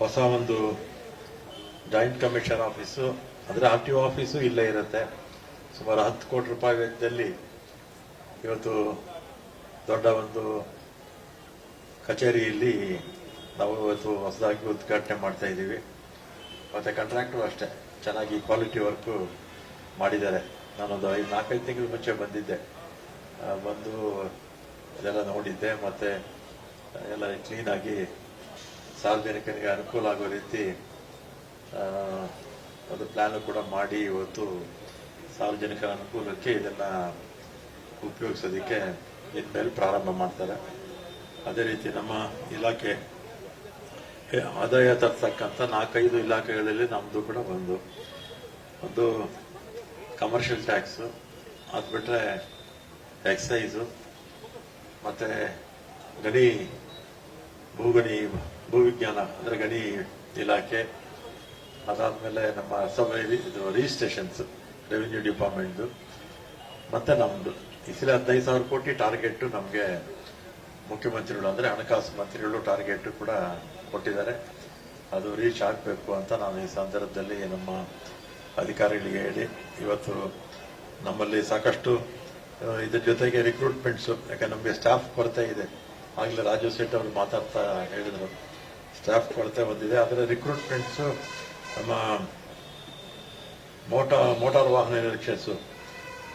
ಹೊಸ ಒಂದು joint commission office, ಅಂದರೆ ಆರ್ ಟಿ ಒ ಆಫೀಸು ಇಲ್ಲೇ ಇರುತ್ತೆ. ಸುಮಾರು ಹತ್ತು ಕೋಟಿ ರೂಪಾಯಿ ವೆಚ್ಚದಲ್ಲಿ ಇವತ್ತು ದೊಡ್ಡ ಒಂದು ಕಚೇರಿಯಲ್ಲಿ ನಾವು ಇವತ್ತು ಹೊಸದಾಗಿ ಉದ್ಘಾಟನೆ ಮಾಡ್ತಾ ಇದ್ದೀವಿ. ಮತ್ತು ಕಾಂಟ್ರಾಕ್ಟರು ಅಷ್ಟೇ. ಚೆನ್ನಾಗಿ ಕ್ವಾಲಿಟಿ ವರ್ಕು ಮಾಡಿದ್ದಾರೆ. ನಾನೊಂದು ಐದು, ನಾಲ್ಕೈದು ತಿಂಗಳ ಮುಂಚೆ ಬಂದಿದ್ದೆ. ಬಂದು ಅದೆಲ್ಲ ನೋಡಿದ್ದೆ. ಮತ್ತು ಎಲ್ಲ ಕ್ಲೀನಾಗಿ ಸಾರ್ವಜನಿಕರಿಗೆ ಅನುಕೂಲ ಆಗೋ ರೀತಿ ಒಂದು ಪ್ಲಾನ್ ಕೂಡ ಮಾಡಿ ಇವತ್ತು ಸಾರ್ವಜನಿಕರ ಅನುಕೂಲಕ್ಕೆ ಇದನ್ನ ಉಪಯೋಗಿಸೋದಕ್ಕೆ ಇನ್ಮೇಲೆ ಪ್ರಾರಂಭ ಮಾಡ್ತಾರೆ. ಅದೇ ರೀತಿ ನಮ್ಮ ಇಲಾಖೆ ಆದಾಯ ತರ್ತಕ್ಕಂಥ ನಾಲ್ಕೈದು ಇಲಾಖೆಗಳಲ್ಲಿ ನಮ್ಮದು ಕೂಡ ಒಂದು. ಒಂದು ಕಮರ್ಷಿಯಲ್ ಟ್ಯಾಕ್ಸು ಅದು ಬಿಟ್ಟರೆ ಎಕ್ಸೈಸು ಮತ್ತು ಗಣಿ, ಭೂಗಣಿ ಭೂವಿಜ್ಞಾನ ಅಂದರೆ ಗಣಿ ಇಲಾಖೆ, ಅದಾದ್ಮೇಲೆ ನಮ್ಮ ಸಬ್ ಇದು ರಿಜಿಸ್ಟ್ರೇಷನ್ಸ್ ರೆವಿನ್ಯೂ ಡಿಪಾರ್ಟ್ಮೆಂಟ್ ಮತ್ತೆ ನಮ್ದು. ಈ ಹದಿನೈದು ಸಾವಿರ ಕೋಟಿ ಟಾರ್ಗೆಟ್ ನಮಗೆ ಮುಖ್ಯಮಂತ್ರಿಗಳು ಅಂದ್ರೆ ಹಣಕಾಸು ಮಂತ್ರಿಗಳು ಟಾರ್ಗೆಟ್ ಕೂಡ ಕೊಟ್ಟಿದ್ದಾರೆ. ಅದು ರೀಚ್ ಆಗಬೇಕು ಅಂತ ನಾನು ಈ ಸಂದರ್ಭದಲ್ಲಿ ನಮ್ಮ ಅಧಿಕಾರಿಗಳಿಗೆ ಹೇಳಿ, ಇವತ್ತು ನಮ್ಮಲ್ಲಿ ಸಾಕಷ್ಟು ಇದ್ರ ಜೊತೆಗೆ ರಿಕ್ರೂಟ್ಮೆಂಟ್ಸು ಯಾಕಂದ್ರೆ ನಮಗೆ ಸ್ಟಾಫ್ ಕೊರತೆ ಇದೆ. ಆಗಲೇ ರಾಜು ಶೆಟ್ಟಿ ಅವರು ಮಾತಾಡ್ತಾ ಹೇಳಿದ್ರು. ಸ್ಟಾಫ್ ಕೊರತೆ ಬಂದಿದೆ. ಆದರೆ ರಿಕ್ರೂಟ್ಮೆಂಟ್ಸು ನಮ್ಮ ಮೋಟಾ ಮೋಟಾರ್ ವಾಹನ ನಿರೀಕ್ಷೆಸು.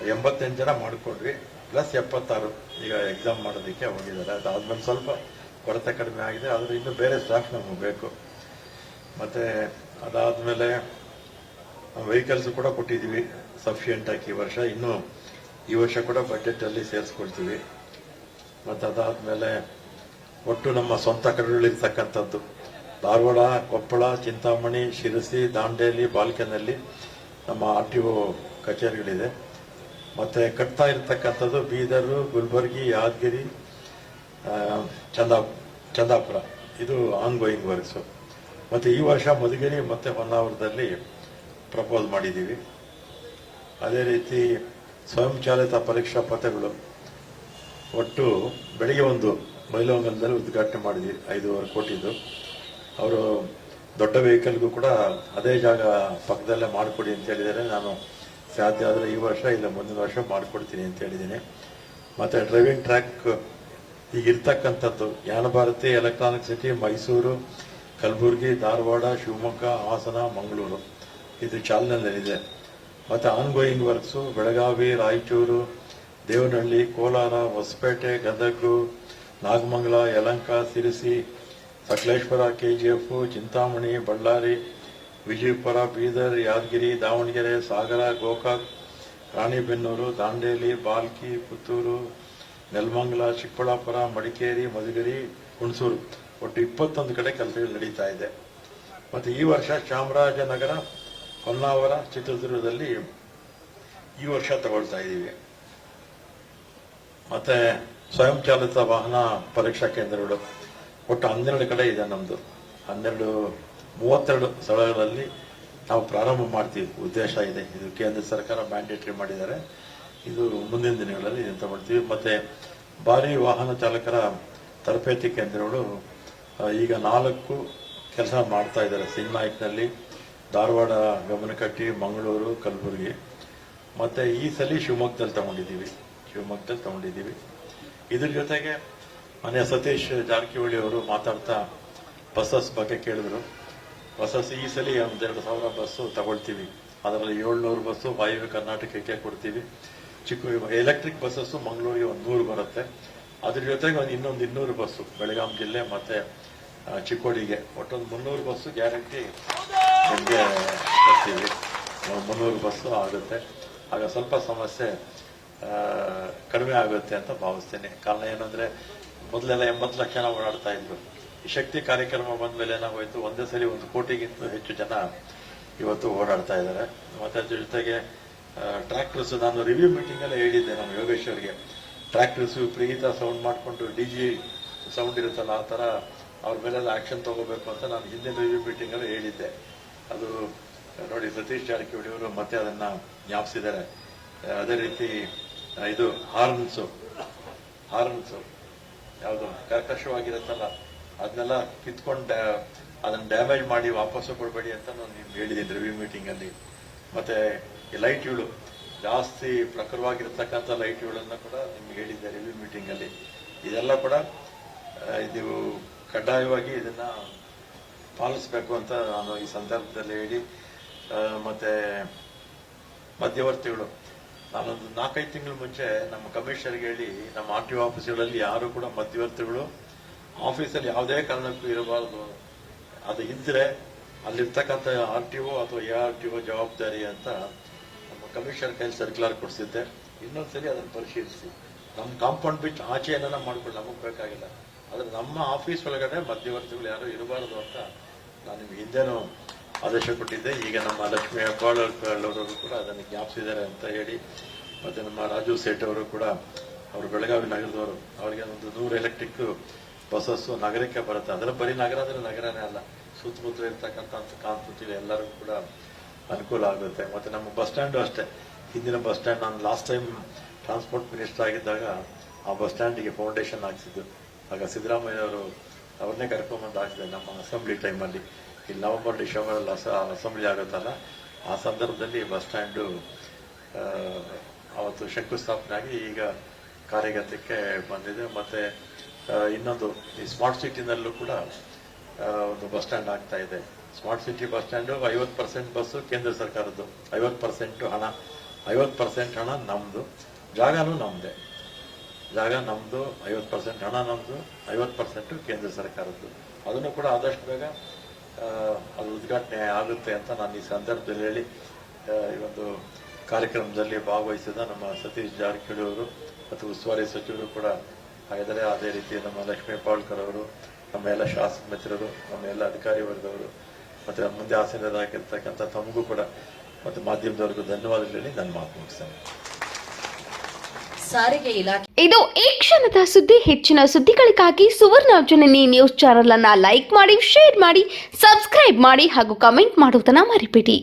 ಎಂಬತ್ತೆಂಟು ಜನ ಮಾಡಿಕೊಡ್ರಿ. ಪ್ಲಸ್ ಎಪ್ಪತ್ತಾರು ಈಗ ಎಕ್ಸಾಮ್ ಮಾಡೋದಕ್ಕೆ ಹೋಗಿದ್ದಾರೆ. ಅದಾದ್ಮೇಲೆ ಸ್ವಲ್ಪ ಕೊರತೆ ಕಡಿಮೆ ಆಗಿದೆ. ಆದರೆ ಇನ್ನು ಬೇರೆ ಸ್ಟಾಫ್ ನಮಗೆ ಬೇಕು. ಮತ್ತು ಅದಾದಮೇಲೆ ವೆಹಿಕಲ್ಸ್ ಕೂಡ ಕೊಟ್ಟಿದ್ದೀವಿ. ಸಫಿಷಿಯೆಂಟ್ ಆಗಿ ಈ ವರ್ಷ. ಇನ್ನು ಈ ವರ್ಷ ಕೂಡ ಬಜೆಟಲ್ಲಿ ಸೇರಿಸ್ಕೊಳ್ತೀವಿ ಮತ್ತೆ ಅದಾದ್ಮೇಲೆ ಒಟ್ಟು ನಮ್ಮ ಸ್ವಂತ ಕಡೆಗಳಿರ್ತಕ್ಕಂಥದ್ದು ಧಾರವಾಡ, ಕೊಪ್ಪಳ, ಚಿಂತಾಮಣಿ, ಶಿರಸಿ, ದಾಂಡೇಲಿ, ಬಾಲ್ಕನಲ್ಲಿ ನಮ್ಮ ಆರ್ ಟಿ ಒ ಕಚೇರಿಗಳಿದೆ. ಮತ್ತು ಕಟ್ತಾ ಇರತಕ್ಕಂಥದ್ದು ಬೀದರು, ಗುಲ್ಬರ್ಗಿ, ಯಾದಗಿರಿ ಚಂದಾ, ಚಂದಾಪುರ. ಇದು ಆನ್ ಗೋಯಿಂಗ್ ವರ್ಕ್ಸು ಮತ್ತು ಈ ವರ್ಷ ಮಧುಗಿರಿ ಮತ್ತು ಹೊನ್ನಾವರದಲ್ಲಿ ಪ್ರಪೋಸ್ ಮಾಡಿದ್ದೀವಿ. ಅದೇ ರೀತಿ ಸ್ವಯಂಚಾಲಿತ ಪರೀಕ್ಷಾ ಪಥಗಳು ಒಟ್ಟು ಬೆಳಿಗ್ಗೆ ಒಂದು ಮೈಲೋಂಗಲದಲ್ಲಿ ಉದ್ಘಾಟನೆ ಮಾಡಿದ್ವಿ, ಐದೂವರೆ ಕೋಟಿದು. ಅವರು ದೊಡ್ಡ ವೆಹಿಕಲ್ಗೂ ಕೂಡ ಅದೇ ಜಾಗ ಪಕ್ಕದಲ್ಲೇ ಮಾಡಿಕೊಡಿ ಅಂತ ಹೇಳಿದರೆ ನಾನು ಸಾಧ್ಯ ಆದರೆ ಈ ವರ್ಷ ಇಲ್ಲ, ಮುಂದಿನ ವರ್ಷ ಮಾಡಿಕೊಡ್ತೀನಿ ಅಂತ ಹೇಳಿದ್ದೀನಿ. ಮತ್ತು ಡ್ರೈವಿಂಗ್ ಟ್ರ್ಯಾಕ್ ಈಗ ಇರ್ತಕ್ಕಂಥದ್ದು ಯಾನ ಭಾರತಿ ಎಲೆಕ್ಟ್ರಾನಿಕ್ ಸಿಟಿ, ಮೈಸೂರು, ಕಲಬುರಗಿ, ಧಾರವಾಡ, ಶಿವಮೊಗ್ಗ, ಹಾಸನ, ಮಂಗಳೂರು. ಇದು ಚಾಲನೆಯಲ್ಲಿದೆ. ಮತ್ತು on going works Belagavi, Raichur, Devanahalli, Kolar, Hosapete, Gadag Nagamangala, Yelahanka, Sirsi, Sakaleshwara, KGF, Chintamani, Ballari, Vijayapura, Bidar, Yadgir, Davanagere, Sagara, Gokak, Ranebennur, Dandeli, Bhalki, Puttur, Nelamangala, Chikkaballapur, Madikeri, Madhugiri, Hunsur. ಒಟ್ಟು ಇಪ್ಪತ್ತೊಂದು ಕಡೆ ಕೆಲಸಗಳು ನಡೀತಾ ಇದೆ. ಮತ್ತು ಈ ವರ್ಷ ಚಾಮರಾಜನಗರ, ಹೊನ್ನಾವರ, ಚಿತ್ರದುರ್ಗದಲ್ಲಿ ಈ ವರ್ಷ ತಗೊಳ್ತಾ ಇದ್ದೀವಿ. ಮತ್ತೆ ಸ್ವಯಂ ಚಾಲಿತ ವಾಹನ ಪರೀಕ್ಷಾ ಕೇಂದ್ರಗಳು. ಒಟ್ಟು ಹನ್ನೆರಡು ಕಡೆ ಇದೆ ನಮ್ಮದು ಹನ್ನೆರಡು, ಮೂವತ್ತೆರಡು ಸ್ಥಳಗಳಲ್ಲಿ ನಾವು ಪ್ರಾರಂಭ ಮಾಡ್ತೀವಿ. ಉದ್ದೇಶ ಇದೆ. ಇದು ಕೇಂದ್ರ ಸರ್ಕಾರ ಮ್ಯಾಂಡೇಟರಿ ಮಾಡಿದ್ದಾರೆ. ಇದು ಮುಂದಿನ ದಿನಗಳಲ್ಲಿ ಇದನ್ನು ತಗೊಳ್ತೀವಿ ಮತ್ತು ಭಾರಿ ವಾಹನ ಚಾಲಕರ ತರಬೇತಿ ಕೇಂದ್ರಗಳು ಈಗ ನಾಲ್ಕು ಕೆಲಸ ಮಾಡ್ತಾ ಇದ್ದಾರೆ. ಸಿಂಗ್ನಾಯ್ಕ್ನಲ್ಲಿ ಧಾರವಾಡ, ಗಮನಕಟ್ಟಿ, ಮಂಗಳೂರು, ಕಲಬುರಗಿ. ಮತ್ತು ಈ ಸಲ ಶಿವಮೊಗ್ಗದಲ್ಲಿ ತಗೊಂಡಿದ್ದೀವಿ. ಶಿವಮೊಗ್ಗದಲ್ಲಿ ತಗೊಂಡಿದ್ದೀವಿ. ಇದ್ರ ಜೊತೆಗೆ ಮನೆ ಸತೀಶ್ ಜಾರಕಿಹೊಳಿ ಅವರು ಮಾತಾಡ್ತಾ ಬಸ್ಸಸ್ ಬಗ್ಗೆ ಕೇಳಿದ್ರು. ಬಸ್ಸಸ್ ಈ ಸಲ ಒಂದೆರಡು ಸಾವಿರ ಬಸ್ಸು ತಗೊಳ್ತೀವಿ. ಅದರಲ್ಲಿ ಏಳ್ನೂರು ಬಸ್ಸು ವಾಯುವ್ಯ ಕರ್ನಾಟಕಕ್ಕೆ ಕೊಡ್ತೀವಿ. ಚಿಕ್ಕ ಎಲೆಕ್ಟ್ರಿಕ್ ಬಸ್ಸಸ್ಸು ಮಂಗಳೂರಿಗೆ ಒಂದು ನೂರು ಬರುತ್ತೆ. ಅದ್ರ ಜೊತೆಗೆ ಒಂದು ಇನ್ನೊಂದು ಇನ್ನೂರು ಬಸ್ಸು ಬೆಳಗಾಂ ಜಿಲ್ಲೆ ಮತ್ತೆ ಚಿಕ್ಕೋಡಿಗೆ. ಒಟ್ಟೊಂದು ಮುನ್ನೂರು ಬಸ್ಸು ಗ್ಯಾರಂಟಿ ನಿಮಗೆ ಒಂದು ಮುನ್ನೂರು ಬಸ್ಸು ಆಗುತ್ತೆ. ಆಗ ಸ್ವಲ್ಪ ಸಮಸ್ಯೆ ಕಡಿಮೆ ಆಗುತ್ತೆ ಅಂತ ಭಾವಿಸ್ತೇನೆ. ಕಾರಣ ಏನಂದ್ರೆ, ಮೊದಲೆಲ್ಲ ಎಂಬತ್ತು ಲಕ್ಷ ಜನ ಓಡಾಡ್ತಾ ಇದ್ರು ಈ ಶಕ್ತಿ ಕಾರ್ಯಕ್ರಮ ಬಂದ ಮೇಲೆ ಏನಾಗೋಯ್ತು, ಒಂದೇ ಸರಿ ಒಂದು ಕೋಟಿಗಿಂತ ಹೆಚ್ಚು ಜನ ಇವತ್ತು ಓಡಾಡ್ತಾ ಇದ್ದಾರೆ. ಮತ್ತೆ ಅದ್ರ ಜೊತೆಗೆ ಟ್ರ್ಯಾಕ್ಟರ್ಸ್ ನಾನು ರಿವ್ಯೂ ಮೀಟಿಂಗ್ ಎಲ್ಲ ಹೇಳಿದ್ದೆ ನಮ್ಮ ಯೋಗೇಶ್ವರ್ಗೆ ಟ್ರ್ಯಾಕ್ಟರ್ಸ್ ಪ್ರೀತ ಸೌಂಡ್ ಮಾಡಿಕೊಂಡು ಡಿ ಜಿ ಸೌಂಡ್ ಇರುತ್ತಲ್ಲ, ಆ ಥರ ಅವ್ರ ಮೇಲೆಲ್ಲ ಆಕ್ಷನ್ ತಗೋಬೇಕು ಅಂತ ನಾನು ಹಿಂದಿನ ರಿವ್ಯೂ ಮೀಟಿಂಗ್ ಅಲ್ಲಿ ಹೇಳಿದ್ದೆ. ಅದು, ನೋಡಿ ಸತೀಶ್ ಜಾರಕಿಹೊಳಿ ಅವರು ಮತ್ತೆ ಅದನ್ನ ಜ್ಞಾಪಿಸಿದ್ದಾರೆ. ಅದೇ ರೀತಿ ಇದು ಹಾರ್ನ್ಸು ಹಾರ್ನ್ಸು ಯಾವುದು ಕರ್ಕಶವಾಗಿರುತ್ತಲ್ಲ ಅದನ್ನೆಲ್ಲ ಕಿತ್ಕೊಂಡು ಅದನ್ನ ಡ್ಯಾಮೇಜ್ ಮಾಡಿ ವಾಪಸ್ಸು ಕೊಡಬೇಡಿ ಅಂತ ನಾನು ನಿಮ್ಗೆ ಹೇಳಿದ್ದೀನಿ ರಿವ್ಯೂ ಮೀಟಿಂಗಲ್ಲಿ ಮತ್ತು ಲೈಟ್ಗಳು ಜಾಸ್ತಿ ಪ್ರಖರವಾಗಿರ್ತಕ್ಕಂಥ ಲೈಟ್ಗಳನ್ನು ಕೂಡ ನಿಮ್ಗೆ ಹೇಳಿದ್ದೆ ರಿವ್ಯೂ ಮೀಟಿಂಗಲ್ಲಿ ಇದೆಲ್ಲ ಕೂಡ ಇದು ಕಡ್ಡಾಯವಾಗಿ ಇದನ್ನು ಪಾಲಿಸಬೇಕು ಅಂತ ನಾನು ಈ ಸಂದರ್ಭದಲ್ಲಿ ಹೇಳಿ ಮತ್ತೆ ಮಧ್ಯವರ್ತಿಗಳು ನಾನೊಂದು ನಾಲ್ಕೈದು ತಿಂಗಳ ಮುಂಚೆ ನಮ್ಮ ಕಮಿಷನರ್ಗೆ ಹೇಳಿ ನಮ್ಮ ಆರ್ ಟಿ ಆಫೀಸ್ಗಳಲ್ಲಿ ಯಾರು ಕೂಡ ಮಧ್ಯವರ್ತಿಗಳು ಆಫೀಸಲ್ಲಿ ಯಾವುದೇ ಕಾರಣಕ್ಕೂ ಇರಬಾರದು. ಅದು ಇದ್ರೆ ಅಲ್ಲಿರ್ತಕ್ಕಂಥ ಆರ್ ಟಿ ಒ ಅಥವಾ ಎ ಆರ್ ಟಿ ಒ ಜವಾಬ್ದಾರಿ ಅಂತ ನಮ್ಮ ಕಮಿಷನರ್ ಕೈಲಿ ಸರ್ಕ್ಯುಲರ್ ಕೊಡಿಸಿದ್ದೆ. ಇನ್ನೊಂದ್ಸರಿ ಅದನ್ನು ಪರಿಶೀಲಿಸಿ. ನಮ್ಮ ಕಾಂಪೌಂಡ್ ಬಿಟ್ಟು ಆಚೆ ಏನಾರ ಮಾಡ್ಕೊಂಡು ನಮಗೆ ಬೇಕಾಗಿಲ್ಲ. ಆದರೆ ನಮ್ಮ ಆಫೀಸ್ ಒಳಗಡೆ ಮಧ್ಯವರ್ತಿಗಳು ಯಾರು ಇರಬಾರದು ಅಂತ ನಾನು ನಿಮ್ಗೆ ಹಿಂದೆನೂ ಆದೇಶ ಕೊಟ್ಟಿದ್ದೆ. ಈಗ ನಮ್ಮ ಲಕ್ಷ್ಮೀ ಅವರು ಕೂಡ ಅದನ್ನು ಜ್ಞಾಪಿಸಿದ್ದಾರೆ ಅಂತ ಹೇಳಿ, ಮತ್ತೆ ನಮ್ಮ ರಾಜು ಸೇಠ್ ಅವರು ಕೂಡ ಅವರು ಬೆಳಗಾವಿ ನಗರದವರು, ಅವರಿಗೆ ಒಂದು ನೂರು ಎಲೆಕ್ಟ್ರಿಕ್ ಬಸ್ಸಸ್ಸು ನಗರಕ್ಕೆ ಬರುತ್ತೆ. ಅದರ ಬರೀ ನಗರ ಅಂದರೆ ನಗರನೇ ಅಲ್ಲ ಸುತ್ತಮುತ್ತ ಇರ್ತಕ್ಕಂಥ ಕಾನ್ಸ್ಟಿಟ್ಯೂಷನ್ ಎಲ್ಲರಿಗೂ ಕೂಡ ಅನುಕೂಲ ಆಗುತ್ತೆ. ಮತ್ತೆ ನಮ್ಮ ಬಸ್ ಸ್ಟ್ಯಾಂಡು ಅಷ್ಟೇ. ಹಿಂದಿನ ಬಸ್ ಸ್ಟ್ಯಾಂಡ್ ನಾನು ಲಾಸ್ಟ್ ಟೈಮ್ ಟ್ರಾನ್ಸ್ಪೋರ್ಟ್ ಮಿನಿಸ್ಟರ್ ಆಗಿದ್ದಾಗ ಆ ಬಸ್ ಸ್ಟ್ಯಾಂಡಿಗೆ ಫೌಂಡೇಶನ್ ಹಾಕ್ಸಿದ್ದು. ಆಗ ಸಿದ್ದರಾಮಯ್ಯ ಅವರು ಅವ್ರನ್ನೇ ಕರ್ಕೊಂಬಂದು ಹಾಕ್ಸಿದೆ ನಮ್ಮ ಅಸೆಂಬ್ಲಿ ಟೈಮಲ್ಲಿ ಇಲ್ಲಿ ನವಂಬರ್ ಡಿಸೆಂಬರ್ ಅಲ್ಲಿ ಅಸೆಂಬ್ಲಿ ಆಗುತ್ತಲ್ಲ, ಆ ಸಂದರ್ಭದಲ್ಲಿ ಬಸ್ ಸ್ಟ್ಯಾಂಡು ಅವತ್ತು ಶಂಕುಸ್ಥಾಪನೆ ಆಗಿ ಈಗ ಕಾರ್ಯಗತಕ್ಕೆ ಬಂದಿದೆ. ಮತ್ತೆ ಇನ್ನೊಂದು ಈ ಸ್ಮಾರ್ಟ್ ಸಿಟಿನಲ್ಲೂ ಕೂಡ ಒಂದು ಬಸ್ ಸ್ಟ್ಯಾಂಡ್ ಆಗ್ತಾ ಇದೆ. ಸ್ಮಾರ್ಟ್ ಸಿಟಿ ಬಸ್ ಸ್ಟ್ಯಾಂಡು ಐವತ್ತು ಪರ್ಸೆಂಟ್ ಬಸ್ಸು ಕೇಂದ್ರ ಸರ್ಕಾರದ್ದು. ಐವತ್ತು ಪರ್ಸೆಂಟ್ ಹಣ. ಐವತ್ತು ಪರ್ಸೆಂಟ್ ಹಣ ನಮ್ದು. ಜಾಗನೂ ನಮ್ಮದೇ ಜಾಗ ನಮ್ದು, ಐವತ್ತು ಪರ್ಸೆಂಟ್ ಹಣ ನಮ್ದು, ಐವತ್ತು ಪರ್ಸೆಂಟ್ ಕೇಂದ್ರ ಸರ್ಕಾರದ್ದು. ಅದನ್ನು ಕೂಡ ಆದಷ್ಟು ಬೇಗ ಅದು ಉದ್ಘಾಟನೆ ಆಗುತ್ತೆ ಅಂತ ನಾನು ಈ ಸಂದರ್ಭದಲ್ಲಿ ಹೇಳಿ ಈ ಒಂದು ಕಾರ್ಯಕ್ರಮದಲ್ಲಿ ಭಾಗವಹಿಸಿದ ನಮ್ಮ ಸತೀಶ್ ಜಾರಕಿಹೊಳಿ ಅವರು ಮತ್ತು ಉಸ್ತುವಾರಿ ಸಚಿವರು ಕೂಡ ಹಾಗಿದ್ದಾರೆ ಅದೇ ರೀತಿ ನಮ್ಮ ಲಕ್ಷ್ಮೀ ಪಾಳ್ಕರ್ ಅವರು, ನಮ್ಮ ಎಲ್ಲ ಶಾಸಕ ಮಿತ್ರರು, ನಮ್ಮ ಎಲ್ಲ ಅಧಿಕಾರಿ ವರ್ಗದವರು, ಮತ್ತು ಮುಂದೆ ಆಸೀನರಾಗಿರ್ತಕ್ಕಂಥ ತಮಗೂ ಕೂಡ ಮತ್ತು ಮಾಧ್ಯಮದವರೆಗೂ ಧನ್ಯವಾದಗಳು ಹೇಳಿ ನನ್ನ ಮಾತು ಮುಗಿಸ್ತೇನೆ. ಸಾರಿಗೆ ಇಲಾಖೆ. ಇದು ಈ ಕ್ಷಣದ ಸುದ್ದಿ. ಹೆಚ್ಚಿನ ಸುದ್ದಿಗಳಿಗಾಗಿ ಸುವರ್ಣ ಜನನಿ ನ್ಯೂಸ್ ಚಾನೆಲ್ ಅನ್ನ ಲೈಕ್ ಮಾಡಿ, ಶೇರ್ ಮಾಡಿ, ಸಬ್ಸ್ಕ್ರೈಬ್ ಮಾಡಿ ಹಾಗೂ ಕಮೆಂಟ್ ಮಾಡುವುದನ್ನ ಮರಿಬೇಡಿ.